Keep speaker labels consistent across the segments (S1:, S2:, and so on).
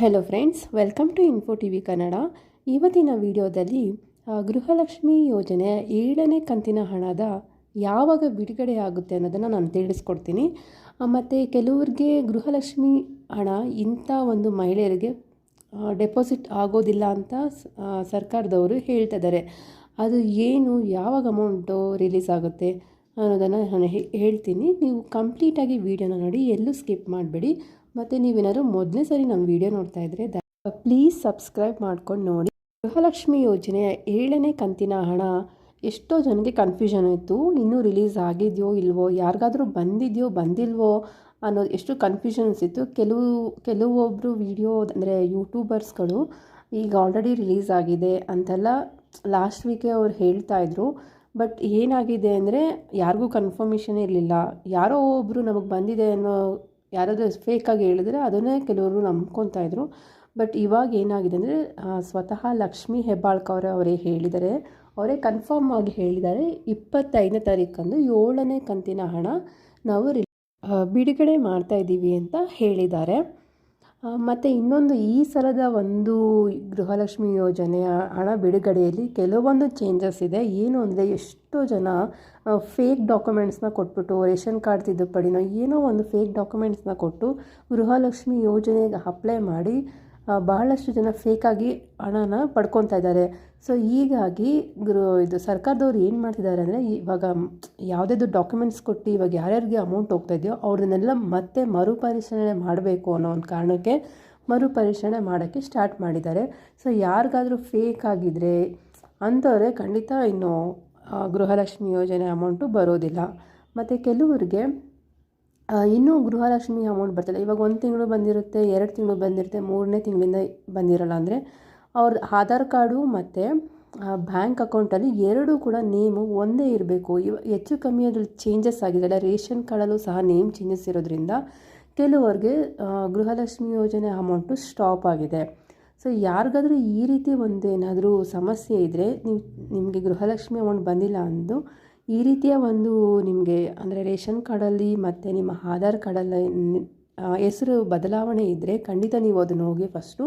S1: Hello friends welcome to info T V Kannada ಇವತ್ತಿನ ವಿಡಿಯೋದಲ್ಲಿ ಗೃಹಲಕ್ಷ್ಮಿ ಯೋಜನೆಯ ಏಳನೇ ಕಂತಿನ ಹಣದ ಯಾವಾಗ ಬಿಡುಗಡೆ ಆಗುತ್ತೆ ಅನ್ನೋದನ್ನು ನಾನು ತಿಳಿಸ್ಕೊಡ್ತೀನಿ. ಮತ್ತು ಕೆಲವ್ರಿಗೆ ಗೃಹಲಕ್ಷ್ಮಿ ಹಣ ಇಂಥ ಒಂದು ಮಹಿಳೆಯರಿಗೆ ಡೆಪಾಸಿಟ್ ಆಗೋದಿಲ್ಲ ಅಂತ ಸರ್ಕಾರದವರು ಹೇಳ್ತಾ ಇದ್ದಾರೆ. ಅದು ಏನು, ಯಾವಾಗ ಅಮೌಂಟು ರಿಲೀಸ್ ಆಗುತ್ತೆ ಅನ್ನೋದನ್ನು ನಾನು ಹೇಳ್ತೀನಿ. ನೀವು ಕಂಪ್ಲೀಟಾಗಿ ವೀಡಿಯೋನ ನೋಡಿ ಎಲ್ಲೂ ಸ್ಕಿಪ್ ಮಾಡಬೇಡಿ. ಮತ್ತು ನೀವೇನಾದ್ರು ಮೊದಲನೇ ಸರಿ ನಮ್ಮ ವಿಡಿಯೋ ನೋಡ್ತಾ ಇದ್ದರೆ ಪ್ಲೀಸ್ ಸಬ್ಸ್ಕ್ರೈಬ್ ಮಾಡ್ಕೊಂಡು ನೋಡಿ. ಗೃಹಲಕ್ಷ್ಮಿ ಯೋಜನೆಯ ಏಳನೇ ಕಂತಿನ ಹಣ. ಎಷ್ಟೋ ಜನಕ್ಕೆ ಕನ್ಫ್ಯೂಷನ್ ಇತ್ತು ಇನ್ನೂ ರಿಲೀಸ್ ಆಗಿದೆಯೋ ಇಲ್ವೋ, ಯಾರಿಗಾದರೂ ಬಂದಿದೆಯೋ, ಬಂದಿಲ್ವೋ ಅನ್ನೋದು ಎಷ್ಟು ಕನ್ಫ್ಯೂಷನ್ಸ್ ಇತ್ತು ಕೆಲವು ಕೆಲವೊಬ್ಬರು ವಿಡಿಯೋ ಅಂದರೆ ಯೂಟ್ಯೂಬರ್ಸ್ಗಳು ಈಗ ಆಲ್ರೆಡಿ ರಿಲೀಸ್ ಆಗಿದೆ ಅಂತೆಲ್ಲ ಲಾಸ್ಟ್ ವೀಕೆ ಅವ್ರು ಹೇಳ್ತಾ ಇದ್ರು. ಬಟ್ ಏನಾಗಿದೆ ಅಂದರೆ, ಯಾರಿಗೂ ಕನ್ಫರ್ಮೇಷನ್ ಇರಲಿಲ್ಲ. ಯಾರೋ ಒಬ್ಬರು ನಮಗೆ ಬಂದಿದೆ ಅನ್ನೋ ಯಾರಾದರೂ ಫೇಕಾಗಿ ಹೇಳಿದ್ರೆ ಅದನ್ನೇ ಕೆಲವರು ನಂಬ್ಕೊತಾ ಇದ್ರು. ಬಟ್ ಇವಾಗ ಏನಾಗಿದೆ ಅಂದರೆ ಸ್ವತಃ ಲಕ್ಷ್ಮೀ ಹೆಬ್ಬಾಳ್ಕರ್ ಅವರೇ ಹೇಳಿದ್ದಾರೆ ಅವರೇ ಕನ್ಫರ್ಮ್ ಆಗಿ ಹೇಳಿದ್ದಾರೆ ಇಪ್ಪತ್ತೈದನೇ ತಾರೀಕಂದು ಏಳನೇ ಕಂತಿನ ಹಣ ನಾವು ರಿ ಬಿಡುಗಡೆ ಮಾಡ್ತಾ ಇದ್ದೀವಿ ಅಂತ ಹೇಳಿದ್ದಾರೆ ಮತ್ತು ಇನ್ನೊಂದು ಈ ಸಲದ ಒಂದು ಗೃಹಲಕ್ಷ್ಮಿ ಯೋಜನೆಯ ಹಣ ಬಿಡುಗಡೆಯಲ್ಲಿ ಕೆಲವೊಂದು ಚೇಂಜಸ್ ಇದೆ. ಏನು ಅಂದರೆ ಎಷ್ಟೋ ಜನ ಫೇಕ್ ಡಾಕ್ಯುಮೆಂಟ್ಸ್ನ ಕೊಟ್ಬಿಟ್ಟು, ರೇಷನ್ ಕಾರ್ಡ್ ತಿದ್ದುಪಡಿನೋ ಏನೋ ಒಂದು ಫೇಕ್ ಡಾಕ್ಯುಮೆಂಟ್ಸ್ನ ಕೊಟ್ಟು ಗೃಹಲಕ್ಷ್ಮಿ ಯೋಜನೆಗೆ ಅಪ್ಲೈ ಮಾಡಿ ಬಹಳಷ್ಟು ಜನ ಫೇಕಾಗಿ ಹಣನ ಪಡ್ಕೊತಾ ಇದ್ದಾರೆ. ಸೊ ಹೀಗಾಗಿ ಗೃ ಇದು ಸರ್ಕಾರದವ್ರು ಏನು ಮಾಡ್ತಿದ್ದಾರೆ ಅಂದರೆ, ಇವಾಗ ಯಾವುದೇದು ಡಾಕ್ಯುಮೆಂಟ್ಸ್ ಕೊಟ್ಟು ಇವಾಗ ಯಾರ್ಯಾರಿಗೆ ಅಮೌಂಟ್ ಹೋಗ್ತಾ ಇದೆಯೋ ಅವ್ರನ್ನೆಲ್ಲ ಮತ್ತೆ ಮರುಪರಿಶೀಲನೆ ಮಾಡಬೇಕು ಅನ್ನೋ ಒಂದು ಕಾರಣಕ್ಕೆ ಮರುಪರಿಶೀಲನೆ ಮಾಡೋಕ್ಕೆ ಸ್ಟಾರ್ಟ್ ಮಾಡಿದ್ದಾರೆ. ಸೊ ಯಾರಿಗಾದರೂ ಫೇಕ್ ಆಗಿದ್ದರೆ ಅಂಥವ್ರೆ ಖಂಡಿತ ಇನ್ನು ಗೃಹಲಕ್ಷ್ಮಿ ಯೋಜನೆ ಅಮೌಂಟು ಬರೋದಿಲ್ಲ. ಮತ್ತು ಕೆಲವರಿಗೆ ಇನ್ನೂ ಗೃಹಲಕ್ಷ್ಮಿ ಅಮೌಂಟ್ ಬರ್ತಿಲ್ಲ ಇವಾಗ ಒಂದು ತಿಂಗಳು ಬಂದಿರುತ್ತೆ, ಎರಡು ತಿಂಗಳು ಬಂದಿರುತ್ತೆ, ಮೂರನೇ ತಿಂಗಳಿಂದ ಬಂದಿರಲ್ಲ ಅಂದರೆ ಅವ್ರ ಆಧಾರ್ ಕಾರ್ಡು ಮತ್ತು ಬ್ಯಾಂಕ್ ಅಕೌಂಟಲ್ಲಿ ಎರಡೂ ಕೂಡ ನೇಮು ಒಂದೇ ಇರಬೇಕು. ಇವ, ಹೆಚ್ಚು ಕಮ್ಮಿ ಅದ್ರಲ್ಲಿ ಚೇಂಜಸ್ ಆಗಿದೆ. ರೇಷನ್ ಕಾರ್ಡಲ್ಲೂ ಸಹ ನೇಮ್ ಚೇಂಜಸ್ ಇರೋದ್ರಿಂದ ಕೆಲವರಿಗೆ ಗೃಹಲಕ್ಷ್ಮಿ ಯೋಜನೆ ಅಮೌಂಟು ಸ್ಟಾಪ್ ಆಗಿದೆ. ಸೊ ಯಾರಿಗಾದರೂ ಈ ರೀತಿ ಒಂದು ಏನಾದರೂ ಸಮಸ್ಯೆ ಇದ್ದರೆ ನೀವು, ನಿಮಗೆ ಗೃಹಲಕ್ಷ್ಮಿ ಅಮೌಂಟ್ ಬಂದಿಲ್ಲ ಅಂದು ಈ ರೀತಿಯ ಒಂದು ನಿಮಗೆ ಅಂದರೆ ರೇಷನ್ ಕಾರ್ಡಲ್ಲಿ ಮತ್ತು ನಿಮ್ಮ ಆಧಾರ್ ಕಾರ್ಡಲ್ಲಿ ಹೆಸರು ಬದಲಾವಣೆ ಇದ್ದರೆ ಖಂಡಿತ ನೀವು ಅದನ್ನು ಹೋಗಿ ಫಸ್ಟು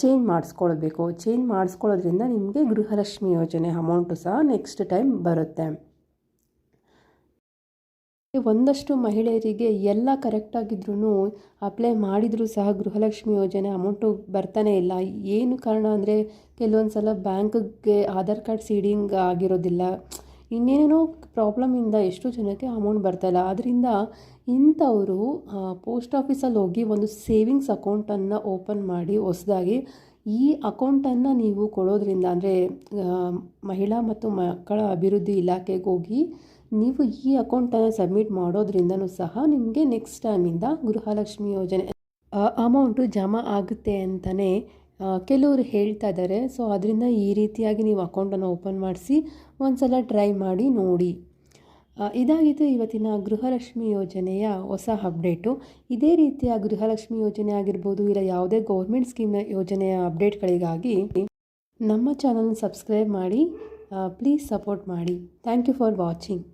S1: ಚೇಂಜ್ ಮಾಡಿಸ್ಕೊಳ್ಬೇಕು. ಚೇಂಜ್ ಮಾಡಿಸ್ಕೊಳ್ಳೋದ್ರಿಂದ ನಿಮಗೆ ಗೃಹಲಕ್ಷ್ಮಿ ಯೋಜನೆ ಅಮೌಂಟು ಸಹ ನೆಕ್ಸ್ಟ್ ಟೈಮ್ ಬರುತ್ತೆ. ಒಂದಷ್ಟು ಮಹಿಳೆಯರಿಗೆ ಎಲ್ಲ ಕರೆಕ್ಟಾಗಿದ್ರೂ ಅಪ್ಲೈ ಮಾಡಿದರೂ ಸಹ ಗೃಹಲಕ್ಷ್ಮಿ ಯೋಜನೆ ಅಮೌಂಟು ಬರ್ತಾನೆ ಇಲ್ಲ. ಏನು ಕಾರಣ ಅಂದರೆ ಕೆಲವೊಂದು ಸಲ ಬ್ಯಾಂಕ್ಗೆ ಆಧಾರ್ ಕಾರ್ಡ್ ಸೀಡಿಂಗ್ ಆಗಿರೋದಿಲ್ಲ. ಇನ್ನೇನೇನೋ ಪ್ರಾಬ್ಲಮಿಂದ ಎಷ್ಟೋ ಜನಕ್ಕೆ ಅಮೌಂಟ್ ಬರ್ತಾಯಿಲ್ಲ ಆದ್ದರಿಂದ ಇಂಥವರು ಪೋಸ್ಟ್ ಆಫೀಸಲ್ಲಿ ಹೋಗಿ ಒಂದು ಸೇವಿಂಗ್ಸ್ ಅಕೌಂಟನ್ನು ಓಪನ್ ಮಾಡಿ ಹೊಸದಾಗಿ ಈ ಅಕೌಂಟನ್ನು ನೀವು ಕೊಡೋದ್ರಿಂದ ಅಂದರೆ ಮಹಿಳಾ ಮತ್ತು ಮಕ್ಕಳ ಅಭಿವೃದ್ಧಿ ಇಲಾಖೆಗೆ ಹೋಗಿ ನೀವು ಈ ಅಕೌಂಟನ್ನು ಸಬ್ಮಿಟ್ ಮಾಡೋದ್ರಿಂದನೂ ಸಹ ನಿಮಗೆ ನೆಕ್ಸ್ಟ್ ಟೈಮಿಂದ ಗೃಹಲಕ್ಷ್ಮಿ ಯೋಜನೆ ಅಮೌಂಟು ಜಮಾ ಆಗುತ್ತೆ ಅಂತಲೇ ಕೆಲವರು ಹೇಳ್ತಾ ಇದ್ದಾರೆ ಸೊ ಅದರಿಂದ ಈ ರೀತಿಯಾಗಿ ನೀವು ಅಕೌಂಟನ್ನು ಓಪನ್ ಮಾಡಿಸಿ ಒಂದು ಸಲ ಟ್ರೈ ಮಾಡಿ ನೋಡಿ. ಇದಾಗಿತ್ತು ಇವತ್ತಿನ ಗೃಹಲಕ್ಷ್ಮಿ ಯೋಜನೆಯ ಹೊಸ ಅಪ್ಡೇಟು ಇದೇ ರೀತಿಯ ಗೃಹಲಕ್ಷ್ಮಿ ಯೋಜನೆ ಆಗಿರ್ಬೋದು, ಇಲ್ಲ ಯಾವುದೇ ಗೌರ್ಮೆಂಟ್ ಸ್ಕೀಮ್ನ ಯೋಜನೆಯ ಅಪ್ಡೇಟ್ಗಳಿಗಾಗಿ ನಮ್ಮ ಚಾನಲ್ನ ಸಬ್ಸ್ಕ್ರೈಬ್ ಮಾಡಿ ಪ್ಲೀಸ್ ಸಪೋರ್ಟ್ ಮಾಡಿ. Thank you for watching